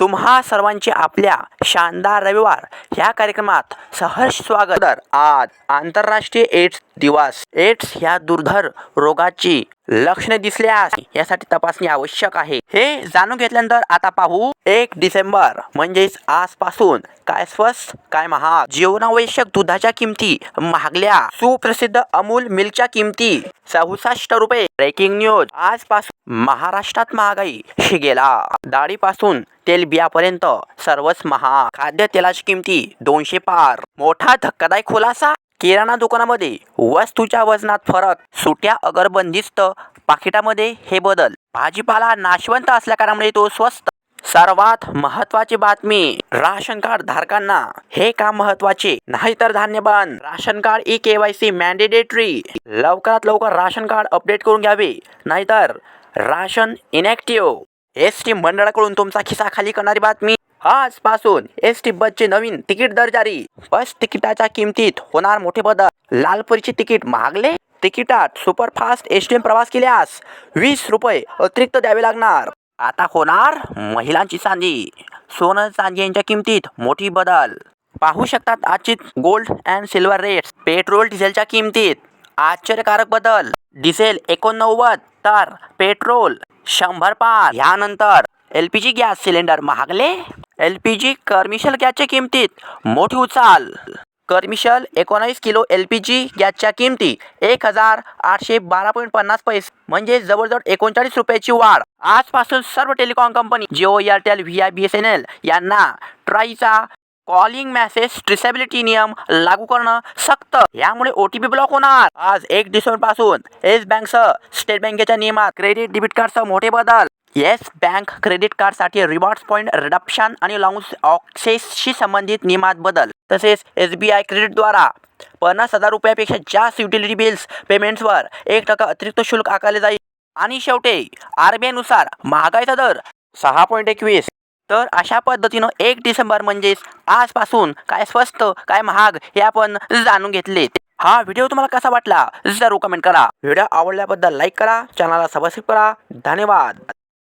तुम्हा सर्वांचे आपल्या शानदार रविवार ह्या कार्यक्रमात सहर्ष स्वागत. आज आंतरराष्ट्रीय एड्स दिवस. एड्स ह्या दुर्धर रोगाची लक्षणे दिसल्यास यासाठी तपासणी आवश्यक आहे. हे जाणून घेतल्यानंतर आता पाहू. एक डिसेंबर म्हणजेच आजपासून काय स्वस्त काय महाग. जीवनावश्यक दुधाच्या किमती महागल्या. सुप्रसिद्ध अमूल मिल्कच्या किमती चौसष्ट रुपये ब्रेकिंग न्यूज आजपासून महाराष्ट्रात महागाई शिगेला. डाळीपासून तेलबियापर्यंत सर्वच महाग खाद्यतेलाची किमती दोनशे पार. मोठा धक्कादायक खुलासा. किराणा दुकानामध्ये वस्तूच्या वजनात फरक. सुट्या अगरबंदिस्त पाकिटामध्ये हे बदल. भाजीपाला नाशवंत असल्या कारणामुळे तो स्वस्त सर्वात महत्वाची बातमी राशन कार्ड धारकांना. हे काम महत्त्वाचे नाहीतर धान्य बंद. Ration card E KYC mandatory. लवकरात लवकर राशन कार्ड अपडेट करून घ्यावे. नाहीतर राशन इनॅक्टिव्ह एस टी मंडळाकडून तुमचा खिसा खाली करणारी बातमी. आजपासून एस टी बसचे नवीन तिकीट दर जारी. बस तिकिटाच्या किमतीत होणार मोठे बदल. लालपुरीचे तिकीट महागले? तिकिटात सुपरफास्ट एस टी प्रवास केल्यास वीस रुपये अतिरिक्त द्यावे लागणार. आता होणार महिलांची चांदी सोनं चांदी यांच्या किमतीत मोठी बदल. पाहू शकतात आजची gold and silver rates. Petrol डिझेलच्या किमतीत आश्चर्यकारक बदल. डिझेल एकोणनव्वद तर पेट्रोल शंभर पार यानंतर L P G gas cylinder महागले. L P G commercial गॅसच्या किमतीत मोठी उचाल. कर्मिशल एकोणावीस किलो एल पी जी गॅसच्या किमती एक हजार आठशे बारा पॉईंट पन्नास पैसे. म्हणजे जवळजवळ एकोणचाळीस रुपयाची वाढ. आजपासून सर्व telecom company Jio Airtel V I B S N L यांना ट्राईचा कॉलिंग मेसेज ट्रिसेबिलिटी नियम लागू करणं सक्त. यामुळे ओ टी पी ब्लॉक होणार. आज एक डिसेंबरपासून येस बँकसह स्टेट बँकेच्या नियमात क्रेडिट डेबिट कार्डसह मोठे बदल. येस बँक क्रेडिट कार्डसाठी रिवॉर्ड्स पॉईंट रिडप्शन आणि लॉन्ग ऑक्सेसशी संबंधित नियमात बदल. तसेच एस बी आय क्रेडिटद्वारा पन्नास हजार रुपयापेक्षा जास्त युटिलिटी बिल्स पेमेंट्सवर एक टक्का अतिरिक्त शुल्क आकारले जाईल. आणि शेवटी आरबीआयनुसार महागाईचा दर सहा पॉईंट एकवीस. तर अशा पद्धतीनं एक डिसेंबर म्हणजेच आजपासून काय स्वस्त काय महाग हे आपण जाणून घेतले हा व्हिडिओ तुम्हाला कसा वाटला जरूर कमेंट करा. व्हिडिओ आवडल्याबद्दल लाईक करा चॅनलला सबस्क्राईब करा. धन्यवाद.